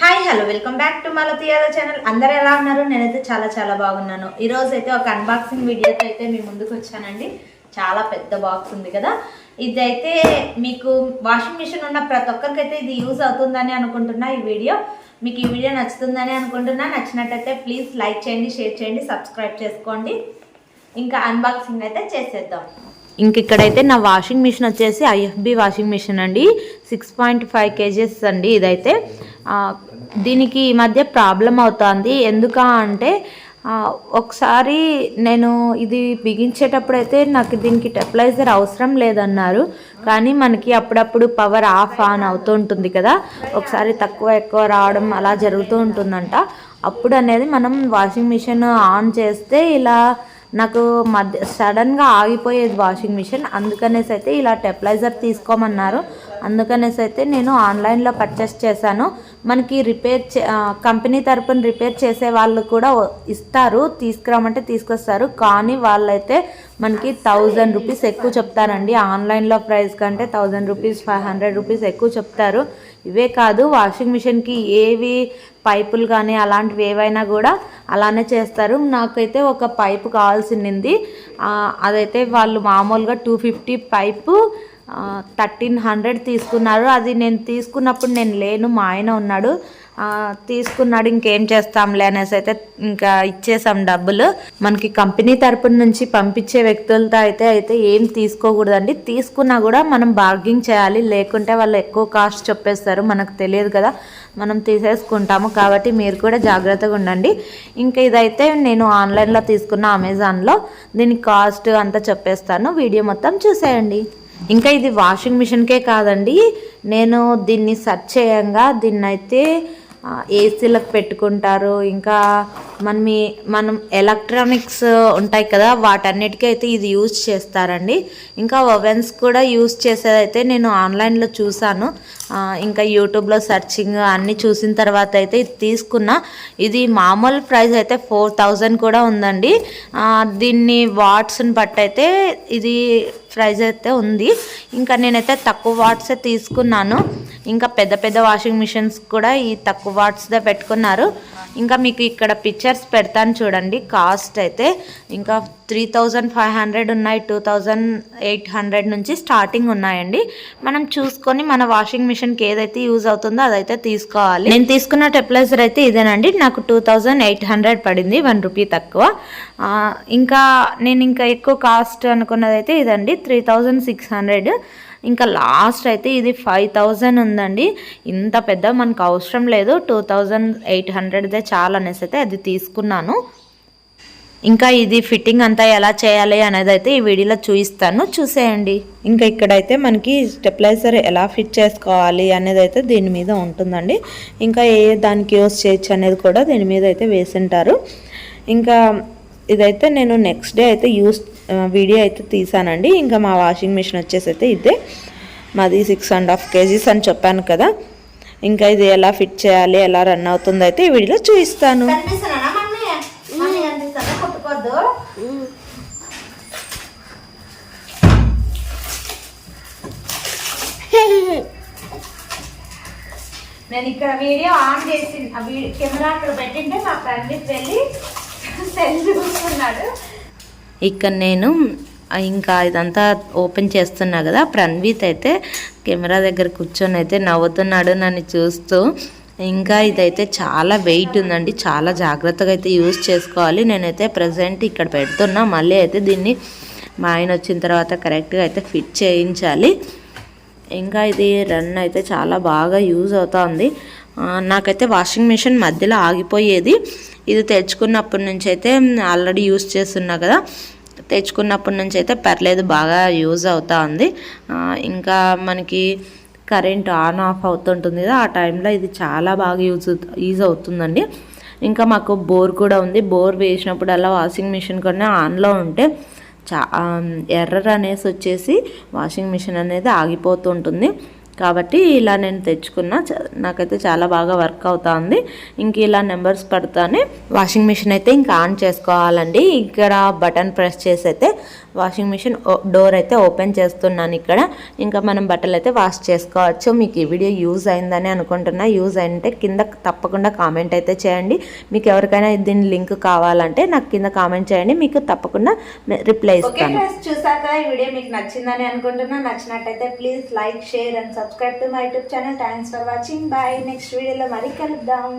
Hi hello welcome back to Malathi Yadav channel అందరు ఎలా ఉన్నారు? నేనైతే చాలా చాలా బాగున్నాను. ఈరోజు అయితే ఒక అన్బాక్సింగ్ వీడియోతో అయితే మీ ముందుకు వచ్చానండి. చాలా పెద్ద బాక్స్ ఉంది కదా. ఇదైతే మీకు వాషింగ్ మిషన్ ఉన్న ప్రతి ఒక్కరికైతే ఇది యూజ్ అవుతుందని అనుకుంటున్నా ఈ వీడియో మీకు ఈ వీడియో నచ్చుతుందని అనుకుంటున్నా. నచ్చినట్టయితే ప్లీజ్ లైక్ చేయండి షేర్ చేయండి సబ్స్క్రైబ్ చేసుకోండి. ఇంకా అన్బాక్సింగ్ అయితే చేసేద్దాం. ఇంక ఇక్కడైతే నా వాషింగ్ మిషన్ వచ్చేసి ఐఎఫ్బి వాషింగ్ మిషన్ అండి. సిక్స్ పాయింట్ ఫైవ్ కేజెస్ అండి ఇదైతే. దీనికి ఈ మధ్య ప్రాబ్లం అవుతుంది. ఎందుకా అంటే ఒకసారి నేను ఇది బిగించేటప్పుడు అయితే నాకు దీనికి టెప్లైజర్ అవసరం లేదన్నారు. కానీ మనకి అప్పుడప్పుడు పవర్ ఆఫ్ ఆన్ అవుతూ ఉంటుంది కదా. ఒకసారి తక్కువ ఎక్కువ రావడం అలా జరుగుతూ ఉంటుందంట. అప్పుడు అనేది మనం వాషింగ్ మిషన్ ఆన్ చేస్తే ఇలా నాకు మధ్య సడన్గా ఆగిపోయేది వాషింగ్ మిషన్. అందుకనేసి అయితే ఇలా టెప్లైజర్ తీసుకోమన్నారు. అందుకనేసి అయితే నేను ఆన్లైన్లో పర్చేస్ చేశాను. మనకి రిపేర్ చే కంపెనీ తరపున రిపేర్ చేసే వాళ్ళు కూడా ఇస్తారు. తీసుకురామంటే తీసుకొస్తారు. కానీ వాళ్ళైతే మనకి థౌజండ్ రూపీస్ ఎక్కువ చెప్తారండి. ఆన్లైన్లో ప్రైస్ కంటే thousand rupees five hundred rupees ఎక్కువ చెప్తారు. ఇవే కాదు వాషింగ్ మిషన్కి ఏవి పైపులు కానీ అలాంటివి ఏవైనా కూడా అలానే చేస్తారు. నాకైతే ఒక పైపు కావాల్సింది. అదైతే వాళ్ళు మామూలుగా two fifty pipe thirteen hundred తీసుకున్నారు. అది నేను తీసుకున్నప్పుడు నేను లేను మా ఆయన ఉన్నాడు. తీసుకున్నాడు ఇంకేం చేస్తాంలే అనేసి అయితే ఇంకా ఇచ్చేసాం డబ్బులు. మనకి కంపెనీ తరపున నుంచి పంపించే వ్యక్తులతో అయితే అయితే ఏం తీసుకోకూడదండి. తీసుకున్నా కూడా మనం బార్గింగ్ చేయాలి. లేకుంటే వాళ్ళు ఎక్కువ కాస్ట్ చెప్పేస్తారు. మనకు తెలియదు కదా మనం తీసేసుకుంటాము. కాబట్టి మీరు కూడా జాగ్రత్తగా ఉండండి. ఇంకా ఇదైతే నేను ఆన్లైన్లో తీసుకున్న అమెజాన్లో దీని కాస్ట్ అంతా చెప్పేస్తాను. వీడియో మొత్తం చూసేయండి. ఇంకా ఇది వాషింగ్ మిషన్కే కాదండి. నేను దీన్ని సెర్చ్ చేయంగా. దీన్ని అయితే ఏసీలకు పెట్టుకుంటారు. ఇంకా మనం మీ మనం ఎలక్ట్రానిక్స్ ఉంటాయి కదా వాటన్నిటికీ అయితే ఇది యూజ్ చేస్తారండి. ఇంకా ఓవెన్స్ కూడా యూజ్ చేసేదైతే నేను ఆన్లైన్లో చూసాను. ఇంకా యూట్యూబ్లో సెర్చింగ్ అన్నీ చూసిన తర్వాత అయితే ఇది తీసుకున్నా. ఇది మామూలు ప్రైస్ అయితే ఫోర్ థౌజండ్ కూడా ఉందండి. దీన్ని వాట్స్ని బట్టి అయితే ఇది ప్రైస్ అయితే ఉంది. ఇంకా నేనైతే తక్కువ వాట్సే తీసుకున్నాను. ఇంకా పెద్ద పెద్ద వాషింగ్ మిషన్స్ కూడా ఈ తక్కువ వాట్స్దే పెట్టుకున్నారు. ఇంకా మీకు ఇక్కడ పిక్చర్స్ పెడతాను చూడండి. కాస్ట్ అయితే ఇంకా త్రీ థౌజండ్ ఫైవ్ హండ్రెడ్ ఉన్నాయి. టూ థౌజండ్ ఎయిట్ హండ్రెడ్ నుంచి స్టార్టింగ్ ఉన్నాయండి. మనం చూసుకొని మన వాషింగ్ మిషన్కి ఏదైతే యూజ్ అవుతుందో అదైతే తీసుకోవాలి. నేను తీసుకున్న టెప్లైజర్ అయితే ఇదేనండి. నాకు టూ థౌజండ్ ఎయిట్ హండ్రెడ్ పడింది. వన్ రూపీ తక్కువ. ఇంకా నేను ఇంకా ఎక్కువ కాస్ట్ అనుకున్నది అయితే ఇదండి. Three thousand six hundred. ఇంకా లాస్ట్ అయితే ఇది ఫైవ్ థౌజండ్ ఉందండి. ఇంత పెద్ద మనకు అవసరం లేదు. టూ థౌజండ్ ఎయిట్ హండ్రెడ్దే చాలా అనేసి అయితే అది తీసుకున్నాను. ఇంకా ఇది ఫిట్టింగ్ అంతా ఎలా చేయాలి అనేది అయితే ఈ వీడియోలో చూపిస్తాను. చూసేయండి. ఇంకా ఇక్కడైతే మనకి స్టెప్లైజర్ ఎలా ఫిట్ చేసుకోవాలి అనేది అయితే దీని మీద ఉంటుందండి. ఇంకా ఏ దానికి యూస్ చేయొచ్చు అనేది కూడా దీని మీద అయితే వేసింటారు. ఇంకా ఇదైతే నేను నెక్స్ట్ డే అయితే యూస్ వీడియో అయితే తీసానండి. ఇంకా మా వాషింగ్ మిషన్ వచ్చేసి అయితే ఇదే. మాది సిక్స్ అండ్ హాఫ్ కేజీస్ అని చెప్పాను కదా. ఇంకా ఇది ఎలా ఫిట్ చేయాలి ఎలా రన్ అవుతుందో అయితే ఈ వీడియోలో చూపిస్తాను. కొట్టుకోద్దు. నేను ఇక్కడ వీడియో ఆన్ చేసి కెమెరా అక్కడ పెట్టింటే మా ఫ్రెండ్ వెళ్ళి సెల్ చూస్తున్నాడు. ఇక్కడ నేను ఇంకా ఇదంతా ఓపెన్ చేస్తున్నా కదా ప్రణ్వీత్ అయితే కెమెరా దగ్గర కూర్చొని అయితే నవ్వుతున్నాడు నన్ను చూస్తూ. ఇంకా ఇదైతే చాలా వెయిట్ ఉందండి చాలా జాగ్రత్తగా అయితే యూజ్ చేసుకోవాలి. నేనైతే ప్రజెంట్ ఇక్కడ పెడుతున్నా మళ్ళీ అయితే దీన్ని మా ఆయన వచ్చిన తర్వాత కరెక్ట్గా అయితే ఫిట్ చేయించాలి. ఇంకా ఇది రన్ అయితే చాలా బాగా యూజ్ అవుతుంది. నాకైతే వాషింగ్ మిషన్ మధ్యలో ఆగిపోయేది. ఇది తెచ్చుకున్నప్పటి నుంచి అయితే ఆల్రెడీ యూస్ చేస్తున్నా కదా. తెచ్చుకున్నప్పటి నుంచి అయితే పర్లేదు బాగా యూజ్ అవుతా ఉంది. ఇంకా మనకి కరెంట్ ఆన్ ఆఫ్ అవుతుంటుంది కదా ఆ టైంలో ఇది చాలా బాగా యూజ్ యూజ్ అవుతుందండి. ఇంకా మాకు బోర్ కూడా ఉంది. బోర్ వేసినప్పుడు అలా వాషింగ్ మిషన్ కొన్నా ఆన్లో ఉంటే చా ఎర్రర్ అనేసి వచ్చేసి వాషింగ్ మిషన్ అనేది ఆగిపోతుంటుంది కాబట్టి ఇలా నేను తెచ్చుకున్నా. చ- నాకైతే చాలా బాగా వర్క్ అవుతా ఉంది ఇంక ఇలా నెంబర్స్ పడతానే వాషింగ్ మిషన్ అయితే ఇంకా ఆన్ చేసుకోవాలండి. ఇక్కడ బటన్ ప్రెస్ చేసి అయితే వాషింగ్ మిషన్ డోర్ అయితే ఓపెన్ చేస్తున్నాను ఇక్కడ. ఇంకా మనం బట్టలు అయితే వాష్ చేసుకోవచ్చు. మీకు ఈ వీడియో యూజ్ అయిందని అనుకుంటున్నా. యూజ్ అయింటే కింద తప్పకుండా కామెంట్ అయితే చేయండి. మీకు ఎవరికైనా దీని లింక్ కావాలంటే నాకు కింద కామెంట్ చేయండి. మీకు తప్పకుండా రిప్లై ఇస్తాను. చూసాక ఈ వీడియో మీకు నచ్చిందని అనుకుంటున్నా. నచ్చినట్టయితే please like share and subscribe to my YouTube channel. Thanks for watching. Bye. Next వీడియోలో మరీ కలుద్దాం.